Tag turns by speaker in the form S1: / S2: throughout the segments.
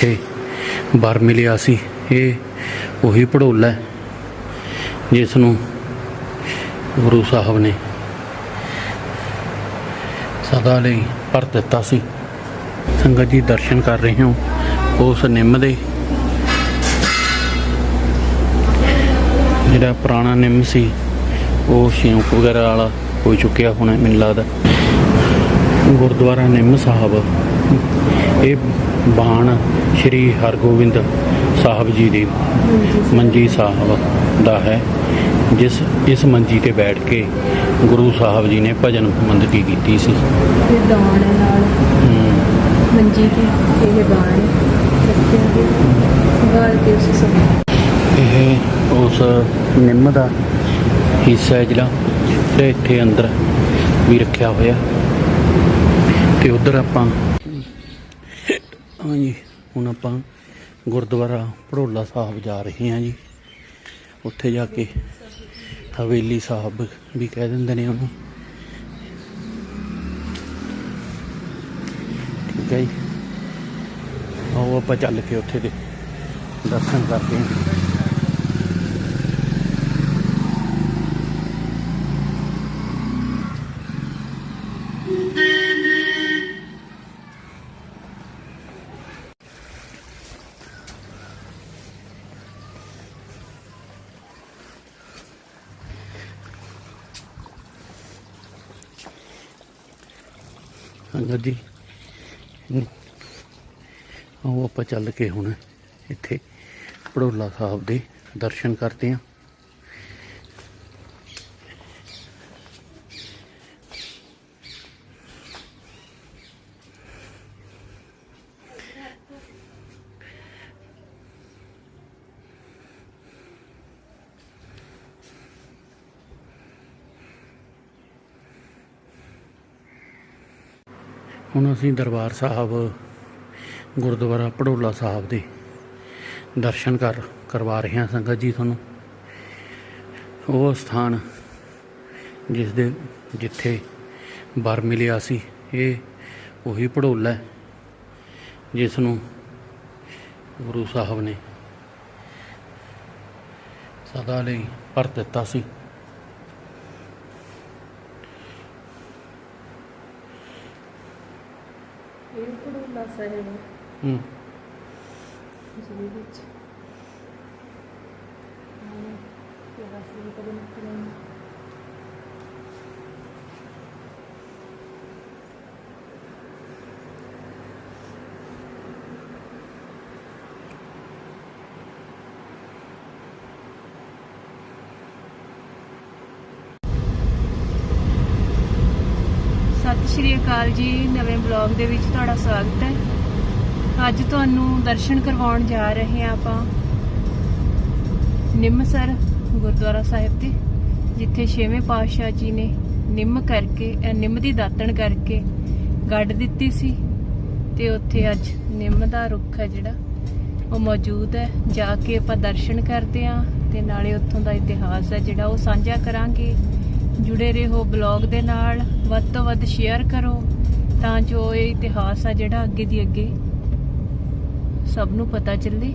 S1: ਜਿੱਥੇ ਵਰ ਮਿਲਿਆ ਸੀ, ਇਹ ਉਹੀ ਪੜੋਲ ਹੈ ਜਿਸ ਨੂੰ ਗੁਰੂ ਸਾਹਿਬ ਨੇ ਸਦਾ ਲਈ ਭਰ ਦਿੱਤਾ ਸੀ। ਸੰਗਤ ਜੀ ਦਰਸ਼ਨ ਕਰ ਰਹੇ ਹੋ, ਉਸ ਨਿੰਮ ਦੇ। ਜਿਹੜਾ ਪੁਰਾਣਾ ਨਿੰਮ ਸੀ, ਉਹ ਸ਼ਿਉਂਕ ਵਗੈਰਾ ਵਾਲਾ ਹੋ ਚੁੱਕਿਆ ਹੋਣਾ, ਮੈਨੂੰ ਲੱਗਦਾ। ਗੁਰਦੁਆਰਾ ਨਿੰਮ ਸਾਹਿਬ। ਇਹ ਬਾਣ ਸ਼੍ਰੀ ਹਰਗੋਬਿੰਦ ਸਾਹਿਬ ਜੀ ਦੀ ਮੰਜੀ ਸਾਹਿਬ ਦਾ ਹੈ ਜਿਸ ਇਸ ਮੰਜੀ ਤੇ ਬੈਠ ਕੇ ਗੁਰੂ ਸਾਹਿਬ ਜੀ ਨੇ ਭਜਨ ਬੰਦਗੀ ਕੀਤੀ ਸੀ।
S2: ਇਹ ਦਾਣ ਹੈ ਨਾਲ।
S1: ਹਮ,
S2: ਮੰਜੀ ਦੀ ਇਹ ਬਾਣ ਰੱਖਿਆ ਗਿਆ ਗਾਲ ਕੇ ਉਸ ਸਮੇਂ।
S1: ਇਹ ਉਸ ਨਿੰਮ ਦਾ ਹਿੱਸਾ ਹੈ ਜਿਹੜਾ ਤੇ ਇੱਥੇ ਅੰਦਰ ਵੀ ਰੱਖਿਆ ਹੋਇਆ। ਤੇ ਉਧਰ ਆਪਾਂ ਹਾਂਜੀ, ਹੁਣ ਆਪਾਂ ਗੁਰਦੁਆਰਾ ਭੜੋਲਾ ਸਾਹਿਬ ਜਾ ਰਹੇ ਹਾਂ ਜੀ। ਉੱਥੇ ਜਾ ਕੇ ਹਵੇਲੀ ਸਾਹਿਬ ਵੀ ਕਹਿ ਦਿੰਦੇ ਨੇ ਉਹਨੂੰ। ਠੀਕ ਹੈ ਜੀ। ਆਓ ਆਪਾਂ ਚੱਲ ਕੇ ਉੱਥੇ ਦੇ ਦਰਸ਼ਨ ਕਰਦੇ ਹਾਂ। ਸੰਗਤ ਜੀ ਹਮ, ਆਓ ਆਪਾਂ ਚੱਲ ਕੇ ਹੁਣ ਇੱਥੇ ਪੜੋਲਾ ਸਾਹਿਬ ਦੇ ਦਰਸ਼ਨ ਕਰਦੇ ਹਾਂ ਹੁਣ ਅਸੀਂ ਦਰਬਾਰ ਸਾਹਿਬ, ਗੁਰਦੁਆਰਾ ਪੜੋਲਾ ਸਾਹਿਬ ਦੇ ਦਰਸ਼ਨ ਕਰ, ਕਰਵਾ ਰਹੇ ਹਾਂ ਸੰਗਤ ਜੀ ਤੁਹਾਨੂੰ। ਉਹ ਸਥਾਨ ਜਿਸ ਦੇ ਜਿੱਥੇ ਵਰ ਮਿਲਿਆ ਸੀ, ਇਹ ਉਹੀ ਪੜੋਲਾ ਹੈ, ਜਿਸ ਨੂੰ ਗੁਰੂ ਸਾਹਿਬ ਨੇ ਸਦਾ ਲਈ ਭਰ ਦਿੱਤਾ ਸੀ।
S2: ਸਾਹਿਬ
S1: ਹੂੰ।
S2: ਜਿਹਦੇ ਵਿੱਚ। ਹਾਂ ਇਹ ਰਸਤੇ ਕਦੇ ਨਿਕਲੇ ਸ਼੍ਰੀ ਅਕਾਲ ਜੀ, ਨਵੇਂ ਬਲੌਗ ਦੇ ਵਿੱਚ ਤੁਹਾਡਾ ਸਵਾਗਤ ਹੈ। ਅੱਜ ਤੁਹਾਨੂੰ ਦਰਸ਼ਨ ਕਰਵਾਉਣ ਜਾ ਰਹੇ ਹਾਂ ਆਪਾਂ। ਨਿੰਮਸਰ ਗੁਰਦੁਆਰਾ ਸਾਹਿਬ ਦੇ ਜਿੱਥੇ ਛੇਵੇਂ ਪਾਤਸ਼ਾਹ ਜੀ ਨੇ ਨਿੰਮ ਕਰਕੇ ਨਿੰਮ ਦੀ ਦਾਤਣ ਕਰਕੇ ਗੱਡ ਦਿੱਤੀ ਸੀ ਤੇ ਉੱਥੇ ਅੱਜ ਨਿੰਮ ਦਾ ਰੁੱਖ ਹੈ ਜਿਹੜਾ, ਉਹ ਮੌਜੂਦ ਹੈ। ਜਾ ਕੇ ਆਪਾਂ ਦਰਸ਼ਨ ਕਰਦੇ ਹਾਂ ਤੇ ਨਾਲੇ ਉੱਥੋਂ ਦਾ ਇਤਿਹਾਸ ਹੈ ਜਿਹੜਾ ਉਹ ਸਾਂਝਾ ਕਰਾਂਗੇ। ਜੁੜੇ ਰਹੋ ਬਲੌਗ ਦੇ ਨਾਲ। ਵੱਧ ਤੋਂ ਵੱਧ ਸ਼ੇਅਰ ਕਰੋ ਤਾਂ ਜੋ ਇਹ ਇਤਿਹਾਸ ਆ ਜਿਹੜਾ ਅੱਗੇ ਦੀ ਅੱਗੇ ਸਭ ਨੂੰ ਪਤਾ ਚੱਲੇ।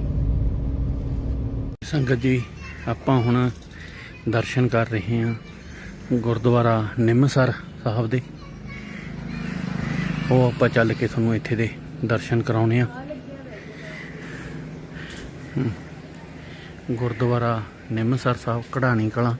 S1: ਸੰਗਤ ਜੀ, ਆਪਾਂ ਹੁਣ ਦਰਸ਼ਨ ਕਰ ਰਹੇ ਹਾਂ ਗੁਰਦੁਆਰਾ ਨਿੰਮਸਰ ਸਾਹਿਬ ਦੇ। ਉਹ ਆਪਾਂ ਚੱਲ ਕੇ ਤੁਹਾਨੂੰ ਇੱਥੇ ਦੇ ਦਰਸ਼ਨ ਕਰਾਉਣੇ ਆ ਗੁਰਦੁਆਰਾ ਨਿੰਮਸਰ ਸਾਹਿਬ, ਕਢਾਣੀ ਕਲਾ।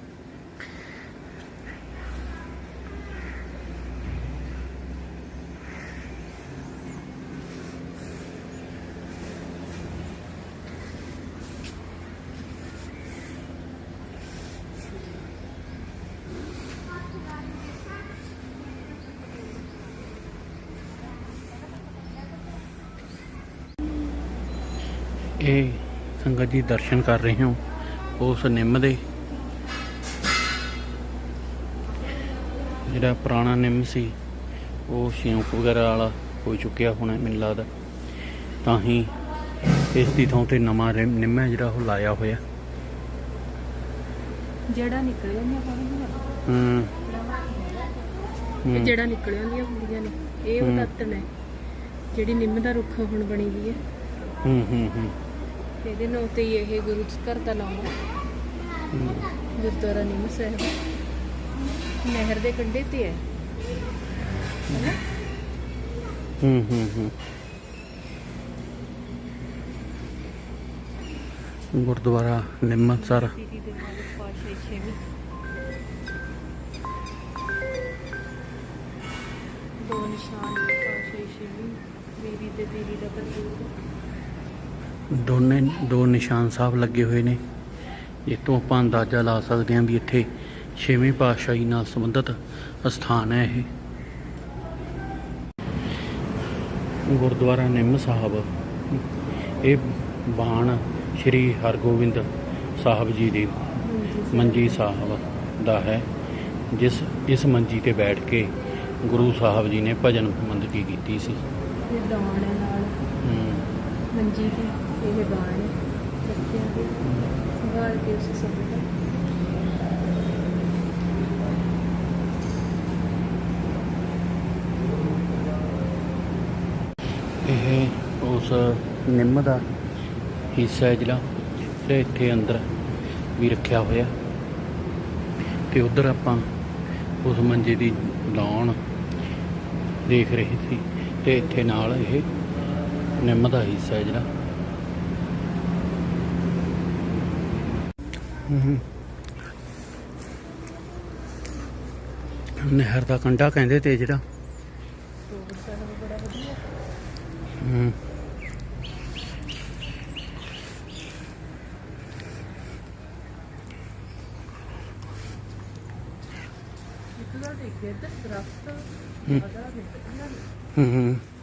S1: ਇਹ ਸੰਗਤ ਜੀ ਦਰਸ਼ਨ ਕਰ ਰਹੇ ਹੋ ਉਸ ਨਿੰਮ ਦੇ। ਜਿਹੜਾ ਪੁਰਾਣਾ ਨਿੰਮ ਸੀ ਉਹ ਸ਼ਿਉਂਕ ਵਗੈਰਾ ਵਾਲਾ ਹੋ ਚੁੱਕਿਆ ਹੋਣਾ ਮੈਨੂੰ ਲੱਗਦਾ। ਤਾਂ ਹੀ ਇਸ ਦੀ ਥਾਂ ਤੇ ਨਵਾਂ ਨਿੰਮ ਹੈ ਜਿਹੜਾ ਉਹ ਲਾਇਆ ਹੋਇਆ।
S2: ਜਿਹੜਾ ਨਿਕਲਿਆ ਨਹੀਂ ਆਪਾਂ
S1: ਹੂੰ।
S2: ਇਹ
S1: ਹੂੰ।
S2: ਜਿਹੜਾ ਨਿਕਲਿਆ ਹੁੰਦੀਆਂ ਹੁੰਦੀਆਂ ਨੇ ਇਹ ਉਹ
S1: ਹੂੰ।
S2: ਦਾਤਣ ਹੈ। ਜਿਹੜੀ ਨਿੰਮ ਦਾ ਰੁੱਖ ਹੁਣ ਬਣੀ ਵੀ ਹੈ।
S1: ਹੂੰ ਹੂੰ ਹੂੰ।
S2: ਇਹਦੇ ਨਾਂ ਤੇ ਹੀ ਇਹ ਗੁਰੂ ਘਰ ਦਾ ਨਾਮ ਹੈ ਗੁਰਦੁਆਰਾ ਨਿੰਮ ਸਾਹਿਬ। ਨਹਿਰ ਦੇ ਕੰਢੇ ਤੇ ਹੈ। ਹੈਨਾ?
S1: ਹੂੰ ਹੂੰ ਹੂੰ। ਗੁਰਦੁਆਰਾ ਨਿੰਮਸਰ
S2: ਦੀਦੀ ਦੇ ਨਿਸ਼ਾਨ ਪਾਸ਼ਾ ਛੇਵੀਂ। ਬੀਬੀ ਤੇ ਦੀਦੀ ਦਾ ਪ੍ਰਤੀਕ
S1: ਦੋਨੇ ਦੋ ਨਿਸ਼ਾਨ ਸਾਹਿਬ ਲੱਗੇ ਹੋਏ ਨੇ। ਇਹ ਤੋਂ ਆਪਾਂ ਅੰਦਾਜ਼ਾ ਲਾ ਸਕਦੇ ਹਾਂ ਵੀ ਇੱਥੇ ਛੇਵੀਂ ਪਾਤਸ਼ਾਹੀ ਨਾਲ ਸੰਬੰਧਿਤ ਸਥਾਨ ਹੈ ਇਹ। ਗੁਰਦੁਆਰਾ ਨਿੰਮ ਸਾਹਿਬ। ਇਹ ਬਾਣ ਸ੍ਰੀ ਹਰਗੋਬਿੰਦ ਸਾਹਿਬ ਜੀ ਦੀ ਮੰਜੀ ਸਾਹਿਬ ਦਾ ਹੈ ਜਿਸ ਇਸ ਮੰਜੀ ਤੇ ਬੈਠ ਕੇ ਗੁਰੂ ਸਾਹਿਬ ਜੀ ਨੇ ਭਜਨ ਮੰਦਕੀ ਕੀਤੀ ਸੀ।
S2: ਇਹ ਦਾਣ ਨਾਲ।
S1: ਹੂੰ।
S2: ਮੰਜੀ ਦੀ ਇਹ ਦਾਣ ਹੈ ਦੇ ਸੰਭਾਲ ਕੇ ਉਸ ਸਮੇਂ
S1: ਇਹ ਉਸ ਨਿੰਮ ਦਾ ਹਿੱਸਾ ਹੈ ਜਿਹੜਾ ਜਿਹੜਾ ਇੱਥੇ ਅੰਦਰ ਵੀ ਰੱਖਿਆ ਹੋਇਆ। ਤੇ ਉਧਰ ਆਪਾਂ ਉਸ ਮੰਜੇ ਦੀ ਲਾਉਣ ਦੇਖ ਰਹੇ ਸੀ ਤੇ ਇੱਥੇ ਨਾਲ ਇਹ ਨਿੰਮ ਦਾ ਹਿੱਸਾ ਹੈ ਜਿਹੜਾ ਹੂੰ ਨਹਿਰ ਦਾ ਕੰਢਾ ਕਹਿੰਦੇ ਤੇ ਜਿਹੜਾ। ਹੂੰ ਹੂੰ।